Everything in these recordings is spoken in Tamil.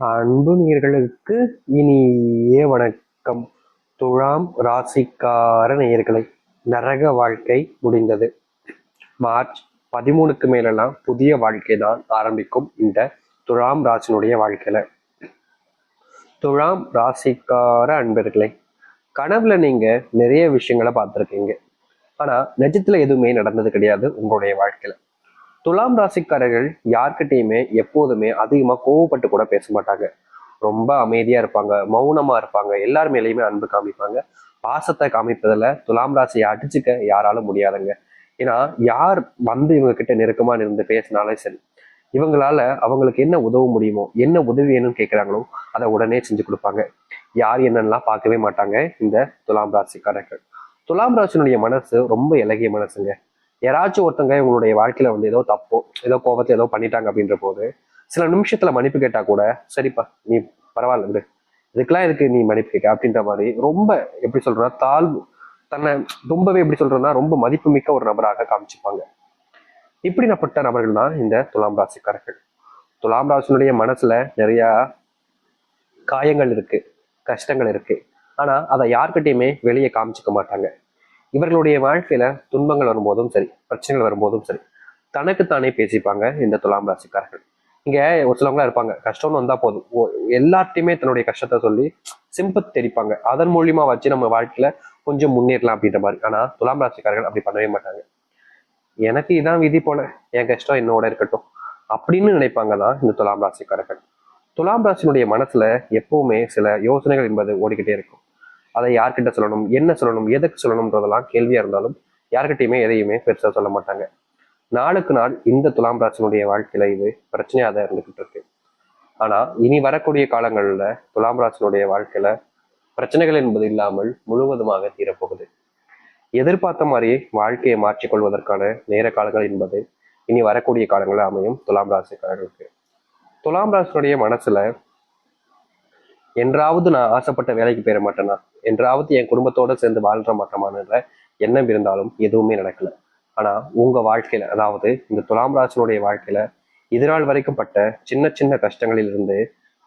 அன்பு நேர்களுக்கு இனிய வணக்கம். துழாம் ராசிக்கார நேர்களை நரக வாழ்க்கை முடிந்தது. மார்ச் பதிமூணுக்கு மேலெல்லாம் புதிய வாழ்க்கை தான் ஆரம்பிக்கும் இந்த துழாம் ராசினுடைய வாழ்க்கையில. துழாம் ராசிக்கார அன்பர்களே கனவுல நீங்க நிறைய விஷயங்களை பார்த்துருக்கீங்க. ஆனா நிஜத்துல எதுவுமே நடந்தது கிடையாது உங்களுடைய வாழ்க்கையில. துலாம் ராசிக்காரர்கள் யார்கிட்டையுமே எப்போதுமே அதிகமாக கோவப்பட்டு கூட பேச மாட்டாங்க. ரொம்ப அமைதியாக இருப்பாங்க மௌனமாக இருப்பாங்க எல்லார் மேலேயுமே அன்பு காமிப்பாங்க. பாசத்தை காமிப்பதில் துலாம் ராசியை அடிச்சுக்க யாராலும் முடியாதுங்க. ஏன்னா யார் வந்து இவங்க கிட்ட நெருக்கமாக இருந்து பேசினாலே சரி இவங்களால அவங்களுக்கு என்ன உதவ முடியுமோ என்ன உதவி வேணும்னு கேட்குறாங்களோ அதை உடனே செஞ்சு கொடுப்பாங்க. யார் என்னன்னெலாம் பார்க்கவே மாட்டாங்க இந்த துலாம் ராசிக்காரர்கள். துலாம் ராசினுடைய மனசு ரொம்ப இலகிய மனசுங்க. யாராச்சும் ஒருத்தங்க இவங்களுடைய வாழ்க்கையில வந்து ஏதோ தப்போ ஏதோ கோபத்தை ஏதோ பண்ணிட்டாங்க அப்படின்ற போது சில நிமிஷத்துல மன்னிப்பு கேட்டா கூட சரிப்பா நீ பரவாயில்ல விடு. இதுக்கெல்லாம் இதுக்கு நீ மன்னிப்பு கேட்க? அப்படின்ற மாதிரி ரொம்ப எப்படி சொல்றா தாழ்வு தன்னை ரொம்பவே எப்படி சொல்றதுன்னா ரொம்ப மதிப்புமிக்க ஒரு நபராக காமிச்சுப்பாங்க. இப்படிப்பட்ட நபர்கள் தான் இந்த துலாம் ராசிக்காரர்கள். துலாம் ராசினுடைய மனசுல நிறைய காயங்கள் இருக்கு கஷ்டங்கள் இருக்கு. ஆனா அதை யார்கிட்டயுமே வெளியே காமிச்சிக்க மாட்டாங்க. இவர்களுடைய வாழ்க்கையில துன்பங்கள் வரும்போதும் சரி பிரச்சனைகள் வரும்போதும் சரி தனக்குத்தானே பேசிப்பாங்க இந்த துலாம் ராசிக்காரர்கள். இங்க ஒரு சிலவங்களா இருப்பாங்க கஷ்டம்னு வந்தா போதும். ஓ- தன்னுடைய கஷ்டத்தை சொல்லி சிம்பத் தெரிப்பாங்க அதன் மூலியமா வச்சு நம்ம வாழ்க்கையில கொஞ்சம் முன்னேறலாம் அப்படின்ற மாதிரி. ஆனா துலாம் ராசிக்காரர்கள் அப்படி பண்ணவே மாட்டாங்க. எனக்கு இதான் விதி போல என் கஷ்டம் என்னோட இருக்கட்டும் அப்படின்னு நினைப்பாங்க தான் இந்த துலாம் ராசிக்காரர்கள். துலாம் ராசினுடைய மனசுல எப்பவுமே சில யோசனைகள் என்பது ஓடிக்கிட்டே இருக்கும். அதை யார்கிட்ட சொல்லணும் என்ன சொல்லணும் எதுக்கு சொல்லணும்ன்றதெல்லாம் கேள்வியா இருந்தாலும் யார்கிட்டயுமே எதையுமே பெருசா சொல்ல மாட்டாங்க. நாளுக்கு நாள் இந்த துலாம் ராசினுடைய வாழ்க்கையில இது பிரச்சனையா தான் இருந்துகிட்டு இருக்கு. ஆனா இனி வரக்கூடிய காலங்கள்ல துலாம் ராசினுடைய வாழ்க்கையில பிரச்சனைகள் என்பது இல்லாமல் முழுவதுமாக தீரப்போகுது. எதிர்பார்த்த மாதிரியே வாழ்க்கையை மாற்றிக்கொள்வதற்கான நேர காலங்கள் என்பது இனி வரக்கூடிய காலங்களில் அமையும் துலாம் ராசிக்காரர்களுக்கு. துலாம் ராசினுடைய மனசுல என்றாவது நான் ஆசைப்பட்ட வேலைக்கு போயிட மாட்டேனா? என்றாவது என் குடும்பத்தோட சேர்ந்து வாழ்ற மாட்டேமான்ற எண்ணம் இருந்தாலும் எதுவுமே நடக்கல. ஆனா உங்க வாழ்க்கையில அதாவது இந்த துலாம் ராசனுடைய வாழ்க்கையில இதனால் வரைக்கும் பட்ட சின்ன சின்ன கஷ்டங்களிலிருந்து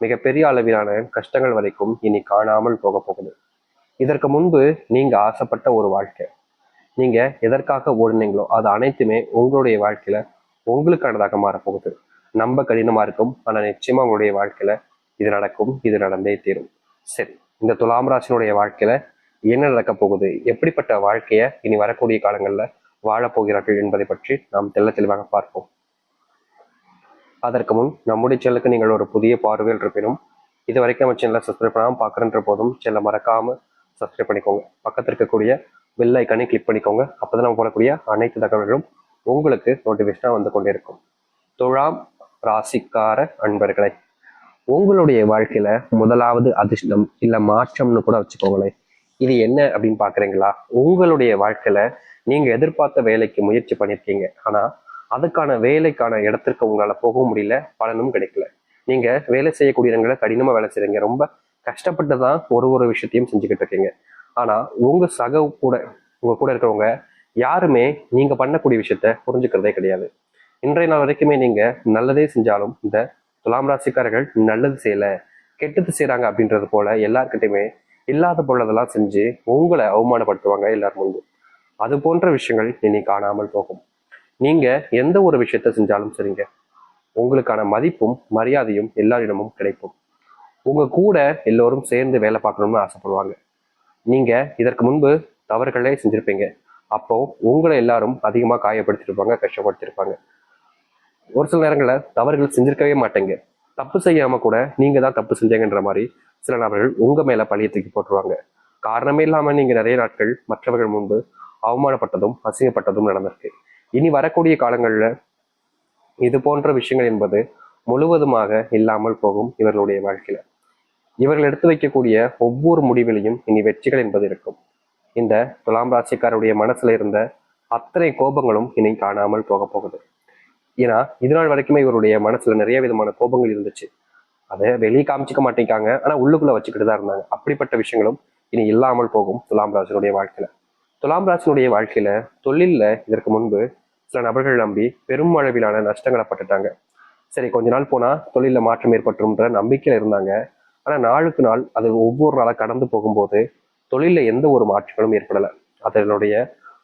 மிகப்பெரிய அளவிலான கஷ்டங்கள் வரைக்கும் இனி காணாமல் போக போகுது. இதற்கு முன்பு நீங்க ஆசைப்பட்ட ஒரு வாழ்க்கை. நீங்க எதற்காக ஓடுனீங்களோ அது அனைத்துமே உங்களுடைய வாழ்க்கையில உங்களுக்கானதாக மாறப்போகுது நம்ப கடினமா இருக்கும் ஆனா நிச்சயமா உங்களுடைய வாழ்க்கையில இது நடக்கும் இது நடந்தே தீரும். சரி இந்த துலாம் ராசினுடைய வாழ்க்கையில என்ன நடக்க போகுது? எப்படிப்பட்ட வாழ்க்கைய இனி வரக்கூடிய காலங்கள்ல வாழப்போகிறார்கள் என்பதை பற்றி நாம் தெல்ல தெளிவாக பார்ப்போம். அதற்கு முன் நம்முடைய சேனலுக்கு நீங்கள் ஒரு புதிய பார்வையில் இருப்பினும் இது வரைக்கும் நம்ம சேனலை சப்ஸ்கிரைப் பண்ணாமல் பார்க்குறன்ற போதும் சேனலை மறக்காம சப்ஸ்கிரைப் பண்ணிக்கோங்க. பக்கத்தில் இருக்கக்கூடிய பெல் ஐக்கானை கிளிக் பண்ணிக்கோங்க. அப்பதான் நம்ம போடக்கூடிய அனைத்து தகவல்களும் உங்களுக்கு நோட்டிஃபிகேஷனாக வந்து கொண்டே இருக்கும். துலாம் ராசிக்கார அன்பர்களை உங்களுடைய வாழ்க்கையில முதலாவது அதிர்ஷ்டம் இல்ல மாற்றம்னு கூட வச்சுக்கோங்களேன். இது என்ன அப்படின்னு பாக்குறீங்களா? உங்களுடைய வாழ்க்கையில நீங்க எதிர்பார்த்த வேலைக்கு முயற்சி பண்ணிருக்கீங்க. ஆனா அதுக்கான வேலைக்கான இடத்திற்கு உங்களால போக முடியல பலனும் கிடைக்கல. நீங்க வேலை செய்யக்கூடிய இடங்களை கடினமா வேலை செய்றீங்க. ரொம்ப கஷ்டப்பட்டு தான் ஒரு ஒரு விஷயத்தையும் செஞ்சுக்கிட்டு இருக்கீங்க. ஆனா உங்க சக கூட உங்க கூட இருக்கிறவங்க யாருமே நீங்க பண்ணக்கூடிய விஷயத்த புரிஞ்சுக்கிறதே கிடையாது. இன்றைய நாள் வரைக்குமே நீங்க நல்லதே செஞ்சாலும் இந்த துலாம் ராசிக்காரர்கள் நல்லது செய்யல கெட்டது செய்யறாங்க அப்படின்றது போல எல்லாருக்கிட்டையுமே இல்லாத பொருளதெல்லாம் செஞ்சு உங்களை அவமானப்படுத்துவாங்க எல்லார் முன்பு அது போன்ற விஷயங்கள் இனி காணாமல் போகும். நீங்க எந்த ஒரு விஷயத்த செஞ்சாலும் சரிங்க. உங்களுக்கான மதிப்பும் மரியாதையும் எல்லாரிடமும் கிடைக்கும். உங்க கூட எல்லோரும் சேர்ந்து வேலை பார்க்கணும்னு ஆசைப்படுவாங்க. நீங்க இதற்கு முன்பு தவறுகளே செஞ்சிருப்பீங்க. அப்போ உங்களை எல்லாரும் அதிகமா காயப்படுத்திருப்பாங்க கஷ்டப்படுத்திருப்பாங்க. ஒரு சில நேரங்களில் தவறுகள் செஞ்சிருக்கவே மாட்டேங்க. தப்பு செய்யாம கூட நீங்க தான் தப்பு செஞ்சீங்கன்ற மாதிரி சில நபர்கள் உங்க மேல பழிய தூக்கி போட்டுருவாங்க. காரணமே இல்லாம நீங்க நிறைய நாட்கள் மற்றவர்கள் முன்பு அவமானப்பட்டதும் அசிங்கப்பட்டதும் நடந்திருக்கு. இனி வரக்கூடிய காலங்களில் இது போன்ற விஷயங்கள் என்பது முழுவதுமாக இல்லாமல் போகும் இவர்களுடைய வாழ்க்கையில. இவர்கள் எடுத்து வைக்கக்கூடிய ஒவ்வொரு முடிவிலையும் இனி வெற்றிகள் என்பது இருக்கும். இந்த துலாம் ராசிக்காரருடைய மனசுல இருந்த அத்தனை கோபங்களும் இனி காணாமல் போக போகுது. ஏன்னா இது நாள் வரைக்குமே இவருடைய மனசுல நிறைய விதமான கோபங்கள் இருந்துச்சு. அதை வெளியே காமிச்சிக்க மாட்டேங்காங்க. ஆனா உள்ளுக்குள்ள வச்சுக்கிட்டு தான் இருந்தாங்க. அப்படிப்பட்ட விஷயங்களும் இனி இல்லாமல் போகும் துலாம் ராசனுடைய வாழ்க்கையில. துலாம் ராசனுடைய வாழ்க்கையில தொழில்ல இதற்கு முன்பு சில நபர்கள் நம்பி பெரும் அளவிலான நஷ்டங்களை பட்டுட்டாங்க. சரி கொஞ்ச நாள் போனா தொழில மாற்றம் ஏற்பட்டுரும்ன்ற நம்பிக்கையில இருந்தாங்க. ஆனா நாளுக்கு நாள் அது ஒவ்வொரு நாளாக கடந்து போகும்போது தொழில எந்த ஒரு மாற்றங்களும் ஏற்படலை. அதனுடைய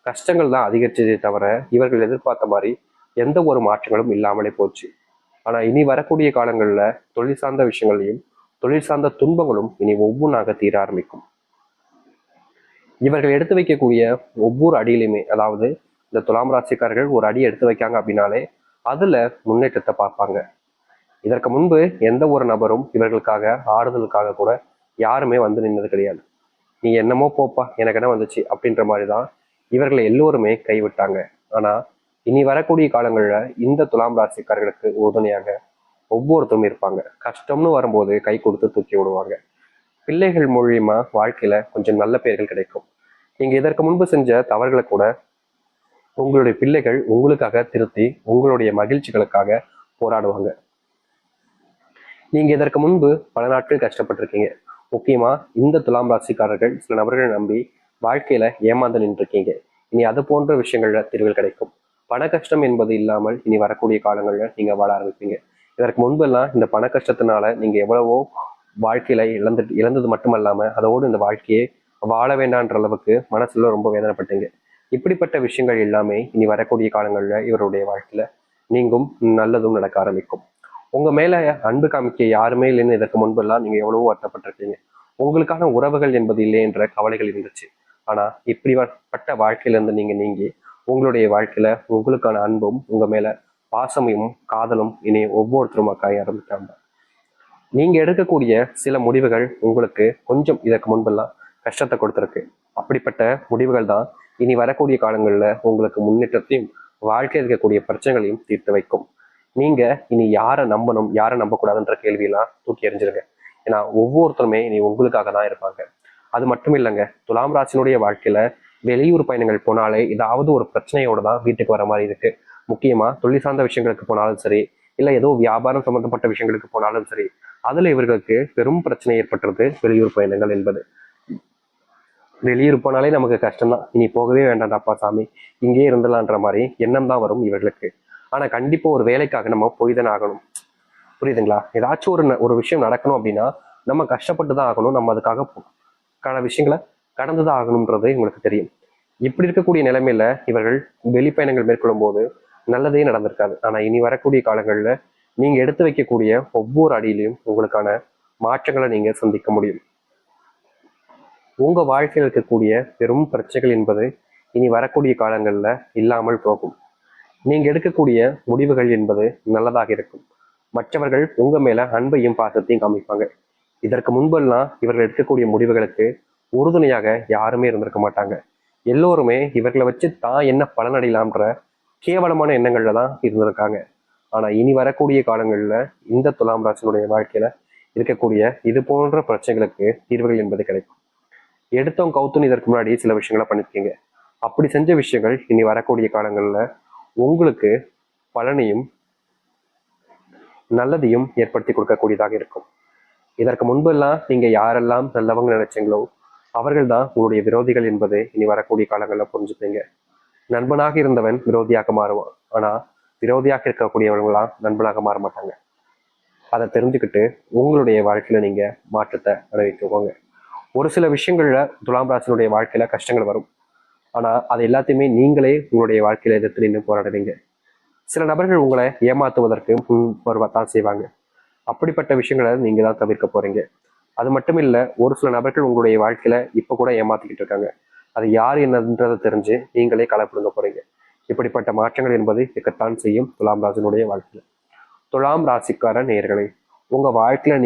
கஷ்டங்கள் தான் அதிகரிச்சதே தவிர இவர்கள் எதிர்பார்த்த மாதிரி எந்த ஒரு மாற்றங்களும் இல்லாமலே போச்சு. ஆனா இனி வரக்கூடிய காலங்கள்ல தொழில் சார்ந்த விஷயங்களையும் தொழில் சார்ந்த துன்பங்களும் இனி ஒவ்வொன்றாக தீர ஆரம்பிக்கும். இவர்கள் எடுத்து வைக்கக்கூடிய ஒவ்வொரு அடியிலுமே அதாவது இந்த துலாம் ராசிக்காரர்கள் ஒரு அடி எடுத்து வைக்காங்க அப்படின்னாலே அதுல முன்னேற்றத்தை பார்ப்பாங்க. இதற்கு முன்பு எந்த ஒரு நபரும் இவர்களுக்காக ஆறுதலுக்காக கூட யாருமே வந்து நின்னது கிடையாது. நீ என்னமோ போப்பா எனக்கு என்ன வந்துச்சு அப்படின்ற மாதிரி தான் இவர்களை எல்லோருமே கைவிட்டாங்க. ஆனா இனி வரக்கூடிய காலங்களில் இந்த துலாம் ராசிக்காரர்களுக்கு உறுதுணையாக ஒவ்வொருத்தரும் இருப்பாங்க. கஷ்டம்னு வரும்போது கை கொடுத்து தூக்கி விடுவாங்க. பிள்ளைகள் மூலியமா வாழ்க்கையில கொஞ்சம் நல்ல பெயர்கள் கிடைக்கும். நீங்க இதற்கு முன்பு செஞ்ச தவறுகளை கூட உங்களுடைய பிள்ளைகள் உங்களுக்காக திருத்தி உங்களுடைய மகிழ்ச்சிகளுக்காக போராடுவாங்க. நீங்க இதற்கு முன்பு பல நாட்கள் கஷ்டப்பட்டிருக்கீங்க. முக்கியமா இந்த துலாம் ராசிக்காரர்கள் சில நபர்களை நம்பி வாழ்க்கையில ஏமாந்து நின்றுருக்கீங்க. இனி அது போன்ற விஷயங்கள்ல தீர்வுகள் கிடைக்கும். பண கஷ்டம் என்பது இல்லாமல் இனி வரக்கூடிய காலங்களில் நீங்கள் வாழ ஆரம்பிப்பீங்க. இதற்கு முன்பெல்லாம் இந்த பண கஷ்டத்தினால நீங்கள் எவ்வளவோ வாழ்க்கையில இழந்து இழந்தது மட்டுமல்லாமல் அதோடு இந்த வாழ்க்கையை வாழ வேண்டான்ற அளவுக்கு மனசுல ரொம்ப வேதனைப்பட்டீங்க. இப்படிப்பட்ட விஷயங்கள் எல்லாமே இனி வரக்கூடிய காலங்களில் இவருடைய வாழ்க்கையில நீங்கும் நல்லதும் நடக்க ஆரம்பிக்கும். உங்க மேல அன்பு காமிக்க யாருமே இல்லைன்னு இதற்கு முன்பெல்லாம் நீங்க எவ்வளவோ வருத்தப்பட்டிருக்கீங்க. உங்களுக்கான உறவுகள் என்பது இல்லை என்ற கவலைகள் இருந்துச்சு. ஆனா இப்படிப்பட்ட வாழ்க்கையிலிருந்து நீங்க நீங்கி உங்களுடைய வாழ்க்கையில உங்களுக்கான அன்பும் உங்க மேல பாசமையும் காதலும் இனி ஒவ்வொருத்தருமா காய ஆரம்பிக்காம நீங்க எடுக்கக்கூடிய சில முடிவுகள் உங்களுக்கு கொஞ்சம் இதற்கு முன்பெல்லாம் கஷ்டத்தை கொடுத்துருக்கு. அப்படிப்பட்ட முடிவுகள் தான் இனி வரக்கூடிய காலங்களில் உங்களுக்கு முன்னேற்றத்தையும் வாழ்க்கையில் இருக்கக்கூடிய பிரச்சனைகளையும் தீர்த்து வைக்கும். நீங்க இனி யாரை நம்பணும் யாரை நம்பக்கூடாதுன்ற கேள்வியெல்லாம் தூக்கி எறிஞ்சிருங்க. ஏன்னா ஒவ்வொருத்தருமே இனி உங்களுக்காக தான் இருப்பாங்க. அது மட்டும் இல்லைங்க துலாம் ராசினுடைய வாழ்க்கையில வெளியூர் பயணங்கள் போனாலே ஏதாவது ஒரு பிரச்சனையோட தான் வீட்டுக்கு வர மாதிரி இருக்கு. முக்கியமா தொழில் சார்ந்த விஷயங்களுக்கு போனாலும் சரி இல்லை ஏதோ வியாபாரம் சம்பந்தப்பட்ட விஷயங்களுக்கு போனாலும் சரி அதில் இவர்களுக்கு பெரும் பிரச்சனை ஏற்பட்டுறது வெளியூர் பயணங்கள் என்பது. வெளியூர் போனாலே நமக்கு கஷ்டம்தான். இனி போகவே வேண்டாம்டாப்பா சாமி இங்கேயே இருந்தலான்ற மாதிரி எண்ணம் தான் வரும் இவர்களுக்கு. ஆனால் கண்டிப்பாக ஒரு வேலைக்காக நம்ம போய் தானே ஆகணும். புரியுதுங்களா? ஏதாச்சும் ஒரு ந- ஒரு விஷயம் நடக்கணும் அப்படின்னா நம்ம கஷ்டப்பட்டு தான் ஆகணும். நம்ம அதுக்காக போ- விஷயங்களை கடந்து தான் ஆகணுன்றது உங்களுக்கு தெரியும். இப்படி இருக்கக்கூடிய நிலைமையில இவர்கள் வெளிப்பயணங்கள் மேற்கொள்ளும் போது நல்லதே நடந்திருக்காது. ஆனா இனி வரக்கூடிய காலங்கள்ல நீங்க எடுத்து வைக்கக்கூடிய ஒவ்வொரு அடியிலையும் உங்களுக்கான மாற்றங்களை நீங்க சந்திக்க முடியும். உங்க வாழ்க்கையில் இருக்கக்கூடிய பெரும் பிரச்சனைகள் என்பது இனி வரக்கூடிய காலங்கள்ல இல்லாமல் போகும். நீங்க எடுக்கக்கூடிய முடிவுகள் என்பது நல்லதாக இருக்கும். மற்றவர்கள் உங்க மேல அன்பையும் பாசத்தையும் காமிப்பாங்க. இதற்கு முன்பெல்லாம் இவர்கள் எடுக்கக்கூடிய முடிவுகளுக்கு உறுதுணையாக யாருமே இருந்திருக்க மாட்டாங்க. எல்லோருமே இவர்களை வச்சு தான் என்ன பலனடையலாம்ன்ற கேவலமான எண்ணங்கள்ல தான் இருந்திருக்காங்க. ஆனா இனி வரக்கூடிய காலங்கள்ல இந்த துலாம் ராசினுடைய வாழ்க்கையில இருக்கக்கூடிய இது போன்ற பிரச்சனைகளுக்கு தீர்வுகள் என்பது கிடைக்கும். எடுத்தோம் கவுத்துன்னு இதற்கு முன்னாடி சில விஷயங்களை பண்ணிருக்கீங்க. அப்படி செஞ்ச விஷயங்கள் இனி வரக்கூடிய காலங்கள்ல உங்களுக்கு பலனையும் நல்லதையும் ஏற்படுத்தி கொடுக்கக்கூடியதாக இருக்கும். இதற்கு முன்பெல்லாம் நீங்க யாரெல்லாம் நல்லவங்க நினைச்சீங்களோ அவர்கள் தான் உங்களுடைய விரோதிகள் என்பது இனி வரக்கூடிய காலங்களில் புரிஞ்சுப்பீங்க. நண்பனாக இருந்தவன் விரோதியாக மாறுவான். ஆனால் விரோதியாக இருக்கக்கூடியவங்களாம் நண்பனாக மாற மாட்டாங்க. அதை தெரிஞ்சுக்கிட்டு உங்களுடைய வாழ்க்கையில நீங்க மாற்றத்தை அனுபவிக்கோங்க. ஒரு சில விஷயங்களில் துலாம் ராசினுடைய வாழ்க்கையில கஷ்டங்கள் வரும். ஆனா அது எல்லாத்தையுமே நீங்களே உங்களுடைய வாழ்க்கையில எதிர்த்து நின்று போராடுவீங்க. சில நபர்கள் உங்களை ஏமாத்துவதற்கு முன் வருவத்தான் செய்வாங்க. அப்படிப்பட்ட விஷயங்களை நீங்க தான் தவிர்க்க போறீங்க. அது மட்டும் இல்ல ஒரு சில நபர்கள் உங்களுடைய வாழ்க்கையில இப்ப கூட ஏமாத்திக்கிட்டு இருக்காங்க. அது யார் என்னன்றதை தெரிஞ்சு நீங்களே களப்பிடுங்க போறீங்க. இப்படிப்பட்ட மாற்றங்கள் என்பது இருக்கத்தான் செய்யும் துலாம் ராசினுடைய வாழ்க்கையில. துலாம் ராசிக்கார நேர்களை உங்க வாழ்க்கையில நீங்க